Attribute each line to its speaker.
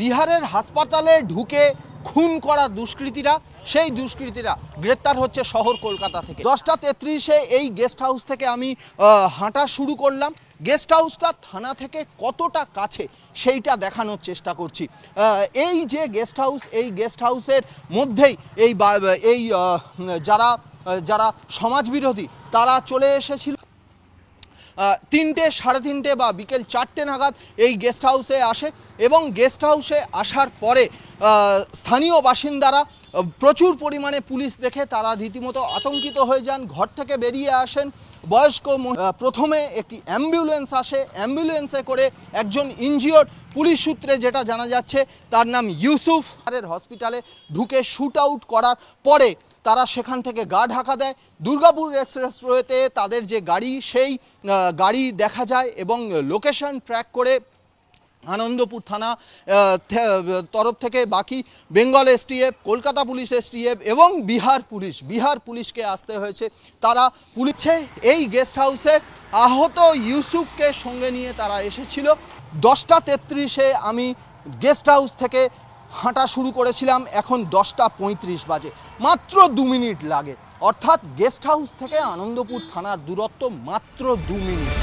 Speaker 1: বিহারের হাসপাতালে ঢুকে খুন করা দুষ্কৃতীরা, সেই দুষ্কৃতীরা গ্রেপ্তার হচ্ছে শহর কলকাতা থেকে। দশটা তেত্রিশে এই গেস্ট হাউস থেকে আমি হাঁটা শুরু করলাম। গেস্ট হাউসটা থানা থেকে কতটা কাছে সেইটা দেখানোর চেষ্টা করছি। এই যে গেস্ট হাউস, এই গেস্ট হাউসের মধ্যেই এই এই যারা যারা সমাজবিরোধী, তারা চলে এসেছিল। তিনটে, সাড়ে তিনটে বা বিকেল চারটে নাগাদ এই গেস্ট হাউসে আসে এবং গেস্ট হাউসে আসার পরে স্থানীয় বাসিন্দারা প্রচুর পরিমাণে পুলিশ দেখে তারা রীতিমতো আতঙ্কিত হয়ে যান, ঘর থেকে বেরিয়ে আসেন। বয়স্ক প্রথমে একটি অ্যাম্বুলেন্স আসে। অ্যাম্বুলেন্সে করে একজন ইনজিওর পুলিশ সূত্রে যেটা জানা যাচ্ছে, তার নাম ইউসুফ। হসপিটালে ঢুকে শ্যুট আউট করার পরে তারা সেখান থেকে গা ঢাকা দেয়। দুর্গাপুর এক্সপ্রেস রয়েতে তাদের যে গাড়ি, সেই গাড়ি দেখা যায় এবং লোকেশন ট্র্যাক করে আনন্দপুর থানা তরফ থেকে বাকি Bengal STF, Kolkata police STF এবং বিহার পুলিশ। বিহার পুলিশকে আসতে হয়েছে। তারা পুলিশে, এই গেস্ট হাউসে আহত ইউসুফকে সঙ্গে নিয়ে তারা এসেছিল। দশটা তেত্রিশে আমি গেস্ট হাউস থেকে হাঁটা শুরু করেছিলাম এখন দশটা পঁয়ত্রিশ বাজে। মাত্র দু মিনিট লাগে। অর্থাৎ গেস্ট হাউস থেকে আনন্দপুর থানার দূরত্ব মাত্র দু মিনিট।